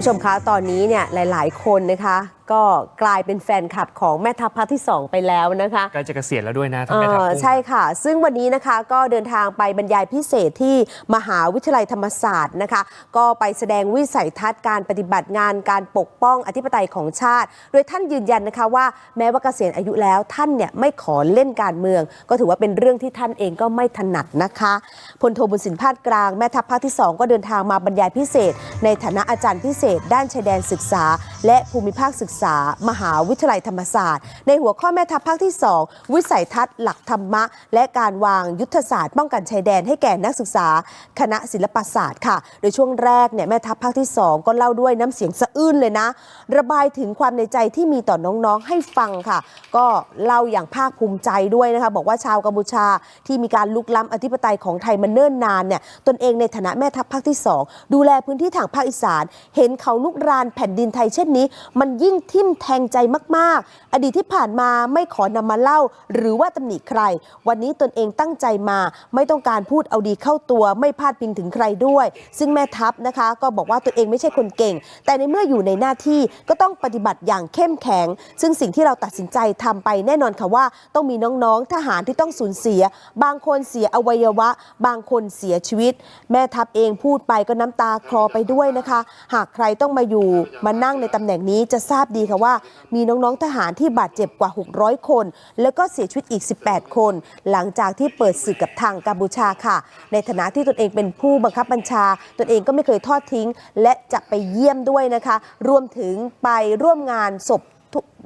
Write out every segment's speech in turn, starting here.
ผู้ชมคะตอนนี้เนี่ยหลาย ๆ คนนะคะ ก็กลายเป็นแฟนคลับของแม่ทัพภาคที่ 2 ไปแล้วนะคะใกล้จะเกษียณแล้วด้วยนะท่านเอแม่ทัพอกุ้ง ใช่ค่ะ ซึ่งวันนี้นะคะก็เดินทางไปบรรยายพิเศษที่มหาวิทยาลัยธรรมศาสตร์นะคะ ก็ไปแสดงวิสัยทัศน์การปฏิบัติงานการปกป้องอธิปไตยของชาติ โดยท่านยืนยันนะคะว่าแม้ว่าเกษียณอายุแล้วท่านเนี่ยไม่ขอเล่นการเมือง ก็ถือว่าเป็นเรื่องที่ท่านเองก็ไม่ถนัดนะคะพลโทบุญสินพาดกลางแม่ทัพภาคที่2ก็เดินทางมาบรรยายพิเศษ ในฐานะอาจารย์พิเศษ ด้านชายแดนศึกษา และภูมิภาคศึกษามหาวิทยาลัยธรรมศาสตร์ ในหัวข้อแม่ทัพภาคที่ 2 วิสัยทัศน์หลักธรรมะ และการวางยุทธศาสตร์ป้องกันชายแดนให้แก่นักศึกษา คณะศิลปศาสตร์ค่ะ โดยช่วงแรกเนี่ยแม่ทัพภาคที่ 2 ก็เล่าด้วยน้ำเสียงสะอื้นเลยนะ ระบายถึงความในใจที่มีต่อน้องๆให้ฟังค่ะ ก็เล่าอย่างภาคภูมิใจด้วยนะคะบอกว่าชาวกัมพูชาที่มีการลุกล้ำอธิปไตยของไทยมาเนิ่นนานเนี่ยตนเองในฐานะแม่ทัพภาคที่ 2 ดูแลพื้นที่ทางภาคอีสาน เห็นเขาลุกรานแผ่นดินไทยเช่นนี้ มันยิ่งทิ่มแทงใจมากๆ อดีตที่ผ่านมาไม่ขอนำมาเล่า หรือว่าตำหนิใคร วันนี้ตนเองตั้งใจมา ไม่ต้องการพูดเอาดีเข้าตัว ไม่พาดพิงถึงใครด้วย ซึ่งแม่ทัพนะคะ ก็บอกว่าตัวเองไม่ใช่คนเก่ง แต่ในเมื่ออยู่ในหน้าที่ก็ต้องปฏิบัติอย่างเข้มแข็ง ซึ่งสิ่งที่เราตัดสินใจทำไปแน่นอนค่ะว่า ต้องมีน้องๆทหารที่ต้องสูญเสีย บางคนเสียอวัยวะ บางคนเสียชีวิต แม่ทัพเองพูดไปก็น้ำตาคลอไปด้วยนะคะ หากใครต้องมาอยู่มานั่งในตำแหน่งนี้จะทราบดีค่ะว่า มีน้องๆทหารที่บาดเจ็บกว่า 600 คน แล้วก็เสียชีวิตอีก 18 คน หลังจากที่เปิดศึกกับทางกัมพูชาค่ะ ในฐานะที่ตนเองเป็นผู้บังคับบัญชา ตนเองก็ไม่เคยทอดทิ้ง และจะไปเยี่ยมด้วยนะคะ รวมถึงไปร่วมงานศพ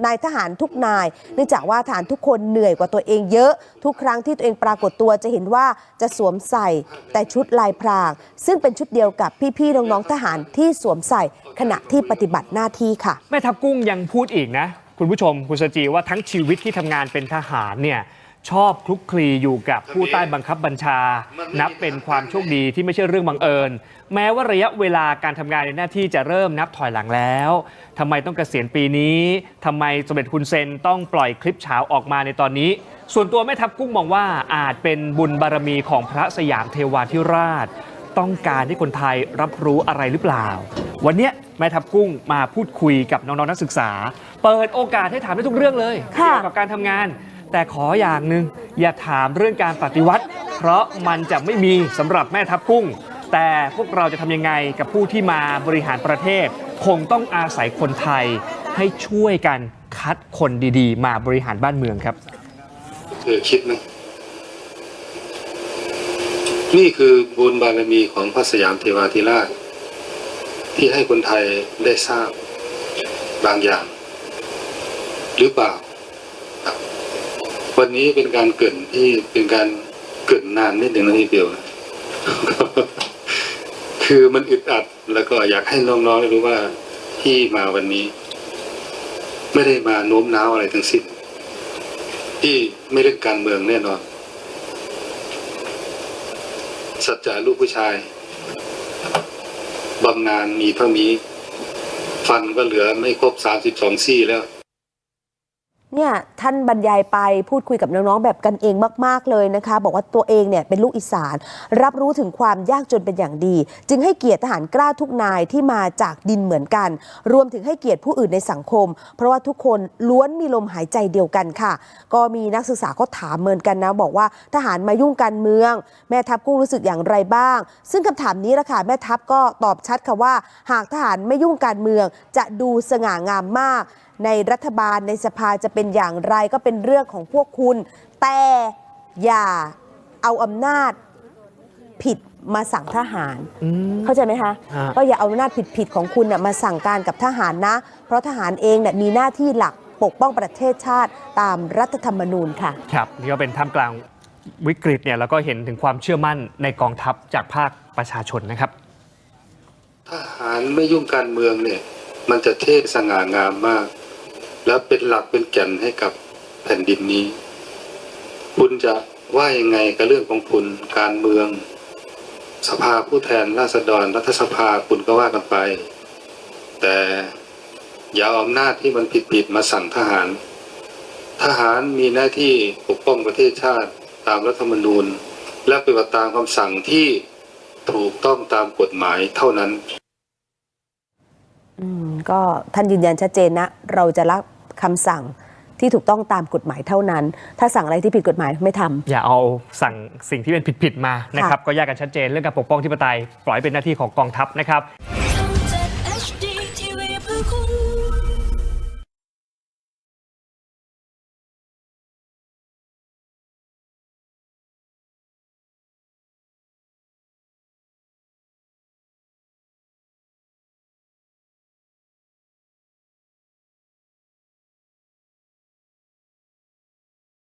นายทหารทุกนาย เนื่องจากว่าทหารทุกคนเหนื่อยกว่าตัวเองเยอะ ทุกครั้งที่ตัวเองปรากฏตัวจะเห็นว่าจะสวมใส่แต่ชุดลายพราง ซึ่งเป็นชุดเดียวกับพี่ๆน้องๆทหารที่สวมใส่ขณะที่ปฏิบัติหน้าที่ค่ะ แม่ทัพกุ้งยังพูดอีกนะ คุณผู้ชมคุณสจีว่าทั้งชีวิตที่ทำงานเป็นทหารเนี่ย ชอบคลุกคลีอยู่กับผู้ใต้บังคับบัญชา นับเป็นความโชคดีที่ไม่ใช่เรื่องบังเอิญ แม้ว่าระยะเวลาการทำงานในหน้าที่จะเริ่มนับถอยหลังแล้วทำไมต้องเกษียณปีนี้ทำไมสมเด็จคุณเซนต้องปล่อยคลิปเช้าออกมาในตอนนี้ ส่วนตัวแม่ทัพกุ้งมองว่าอาจเป็นบุญบารมีของพระสยามเทวาธิราช ต้องการให้คนไทยรับรู้อะไรหรือเปล่า วันเนี้ยแม่ทัพกุ้งมาพูดคุยกับน้องๆนักศึกษา เปิดโอกาสให้ถามได้ทุกเรื่องเลยค่ะเกี่ยวกับการทำงาน แต่ขออย่างหนึ่งอย่าถามเรื่องการปฏิวัติ เพราะมันจะไม่มีสำหรับแม่ทัพกุ้ง แต่พวกเราจะทำยังไงกับผู้ที่มาบริหารประเทศ คงต้องอาศัยคนไทยให้ช่วยกันคัดคนดีๆ มาบริหารบ้านเมืองครับเธอคิดไหมนี่คือบุญบารมีของพระสยามเทวาธิราช ที่ให้คนไทยได้ทราบบางอย่าง หรือเปล่าครับ วันนี้เป็นการเกินที่เป็นการเกินนานนิดหนึ่งนะพี่เปียว คือมันอึดอัดแล้วก็อยากให้น้องๆได้รู้ว่าที่มาวันนี้ ไม่ได้มาโน้มน้าวอะไรทั้งสิ้น ที่ไม่เล่นการเมืองแน่นอน สัจจะลูกผู้ชายบำนาญมีเท่านี้ฟันก็เหลือไม่ครบสามสิบสองซี่แล้ว เนี่ยท่านบรรยายไปพูดคุยกับน้องๆแบบกันเองมาก ๆเลยนะคะ บอกว่าตัวเองเนี่ยเป็นลูกอีสาน รับรู้ถึงความยากจนเป็นอย่างดี จึงให้เกียรติทหารกล้าทุกนายที่มาจากดินเหมือนกัน รวมถึงให้เกียรติผู้อื่นในสังคม เพราะว่าทุกคนล้วนมีลมหายใจเดียวกันค่ะ ก็มีนักศึกษาก็ถามเหมือนกันนะ บอกว่าทหารมายุ่งการเมือง แม่ทัพกุ้งรู้สึกอย่างไรบ้าง ซึ่งคำถามนี้ละค่ะแม่ทัพก็ตอบชัดค่ะว่า หากทหารไม่ยุ่งการเมืองจะดูสง่างามมาก ในรัฐบาลในสภาจะเป็นอย่างไรก็เป็นเรื่องของพวกคุณ แต่อย่าเอาอำนาจผิดมาสั่งทหารอืมเข้าใจไหมคะฮะก็อย่าเอาอำนาจผิดๆของคุณน่ะมาสั่งการกับทหารนะ เพราะทหารเองเนี่ยมีหน้าที่หลักปกป้องประเทศชาติตามรัฐธรรมนูญค่ะ ครับนี่ก็เป็นท่ามกลางวิกฤตเนี่ยแล้วก็เห็นถึงความเชื่อมั่นในกองทัพจากภาคประชาชนนะครับ ทหารไม่ยุ่งการเมืองเนี่ย มันจะเท่สง่างามมาก แล้วเป็นหลักเป็นแก่นให้กับแผ่นดินนี้ คุณจะว่ายังไงกับเรื่องของคุณการเมือง สภาผู้แทนราษฎรรัฐสภาคุณก็ว่ากันไป แต่อย่าเอาอำนาจที่มันผิดๆมาสั่งทหาร ทหารมีหน้าที่ปกป้องประเทศชาติตามรัฐธรรมนูญ และปฏิบัติตามคำสั่งที่ถูกต้องตามกฎหมายเท่านั้นอืมก็ท่านยืนยันชัดเจนนะ เราจะรับ คำสั่งที่ถูกต้องตามกฎหมายเท่านั้น ถ้าสั่งอะไรที่ผิดกฎหมายไม่ทำ อย่าเอาสั่งสิ่งที่เป็นผิดๆมานะครับก็แยกกันชัดเจนเรื่องการปกป้องที่ปไตยปล่อยเป็นหน้าที่ของกองทัพนะครับ